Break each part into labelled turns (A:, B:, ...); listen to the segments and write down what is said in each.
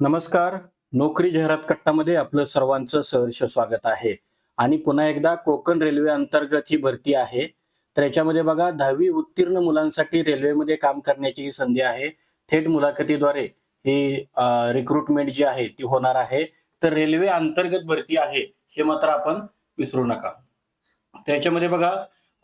A: नमस्कार. नोकरी जाहिरात कट्टामध्ये आपलं सर्वांचं सहर्ष स्वागत आहे. आणि पुन्हा एकदा कोकण रेल्वे अंतर्गत ही भरती आहे. तर याच्यामध्ये बघा दहावी उत्तीर्ण मुलांसाठी रेल्वेमध्ये काम करण्याची ही संधी आहे. थेट मुलाखतीद्वारे ही रिक्रुटमेंट जी आहे ती होणार आहे. तर रेल्वे अंतर्गत भरती आहे हे मात्र आपण विसरू नका. त्याच्यामध्ये बघा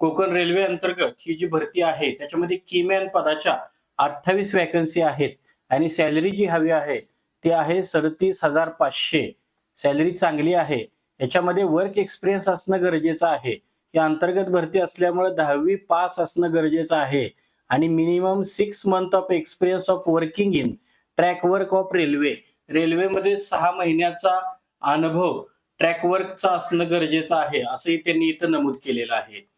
A: कोकण रेल्वे अंतर्गत ही जी भरती आहे त्याच्यामध्ये कीमॅन पदाच्या अठ्ठावीस वॅकन्सी आहेत. आणि सॅलरी जी हवी आहे ती आहे सदतीस हजार पाचशे. सॅलरी चांगली आहे. याच्यामध्ये वर्क एक्सपिरियन्स असणं गरजेचं आहे. या अंतर्गत भरती असल्यामुळे दहावी पास असणं गरजेचं आहे. आणि minimum six month of experience of working in track work of railway रेल्वेमध्ये सहा महिन्याचा अनुभव ट्रॅक वर्कचा असणं गरजेचं आहे असंही त्यांनी इथं नमूद केलेलं आहे.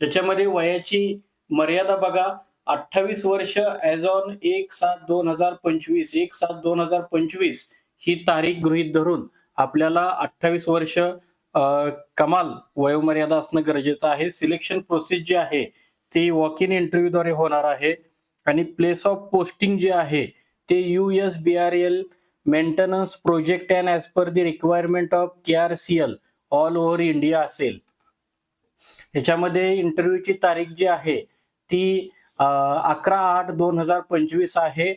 A: त्याच्यामध्ये वयाची मर्यादा बघा. अठ्ठावीस वर्ष ऍज ऑन एक सात दोन हजार पंचवीस एक सात दोन हजार पंचवीस ही तारीख गृहीत धरून आपल्याला अठ्ठावीस वर्ष कमाल वयोमर्यादा असणं गरजेचं आहे. सिलेक्शन प्रोसेस जी आहे ती वॉक इन इंटरव्ह्यूद्वारे होणार आहे. आणि प्लेस ऑफ पोस्टिंग जे आहे ते U S B R L maintenance project and as per the requirement of K R C L all over India असेल. ह्याच्यामध्ये इंटरव्ह्यूची तारीख जी आहे ती अकरा आठ दोन हजार पंचवीस आहे.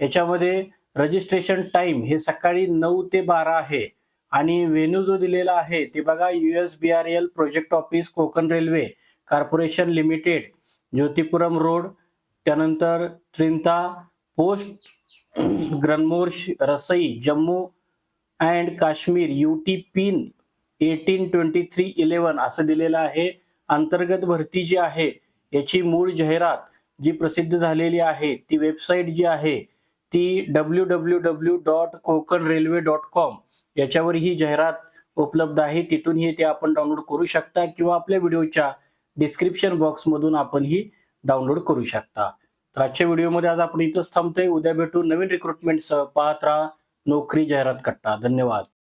A: याच्यामध्ये रजिस्ट्रेशन टाइम हे सकाळी नऊ ते बारा आहे. आणि व्हेन्यू जो दिलेला आहे ते बघा U S B R L project office Konkan railway corporation limited Jyotipuram road त्यानंतर त्रिंता पोस्ट ग्रनमोर रसई Jammu and Kashmir U T pin eighteen twenty three eleven असं दिलेलं आहे. अंतर्गत भरती जी आहे याची मूळ जाहिरात जी प्रसिद्ध झालेली आहे ती वेबसाईट जी आहे ती W W W dot Konkan railway dot com याच्यावर ही जाहिरात उपलब्ध आहे. तिथूनही ते आपण डाउनलोड करू शकता किंवा आपल्या व्हिडिओच्या डिस्क्रिप्शन बॉक्समधून आपण ही डाउनलोड करू शकता. तर आजच्या व्हिडिओमध्ये आज आपण इथंच थांबतोय. उद्या भेटू नवीन रिक्रुटमेंटसह पाहत राहा. नोकरी जाहिरात कट्टा. धन्यवाद.